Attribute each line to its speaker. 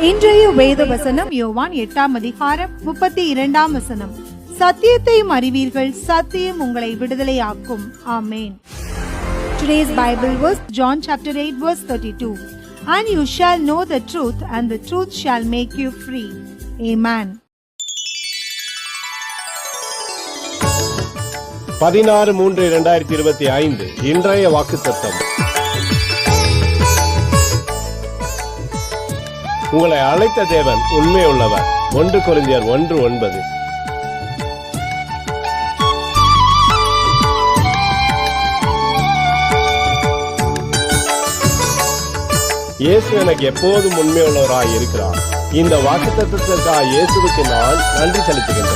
Speaker 1: இன்றைய வேத வசனம் யோவான் எட்டாம் அதிகாரம் முப்பத்தி இரண்டாம் வசனம். சத்தியத்தையும் அறிவீர்கள் சத்தியம் உங்களை விடுதலையாக்கும். ஆமேன். Today's Bible verse John chapter 8 verse 32 And you shall know the truth and the truth shall make you free. Amen.
Speaker 2: பதினாறு மூன்று இரண்டாயிரத்தி இருபத்தி ஐந்து இன்றைய வாக்குத்தத்தம். உங்களை அழைத்த தேவன் உண்மையுள்ளவர் ஒன்று கொரிந்தியர் ஒன்று ஒன்பது. இயேசு எனக்கு எப்போதும் உண்மையுள்ளவராய் இருக்கிறார். இந்த வாக்குத்தத்தத்திற்காக இயேசுவுக்கு நான் நன்றி செலுத்துகிறேன்.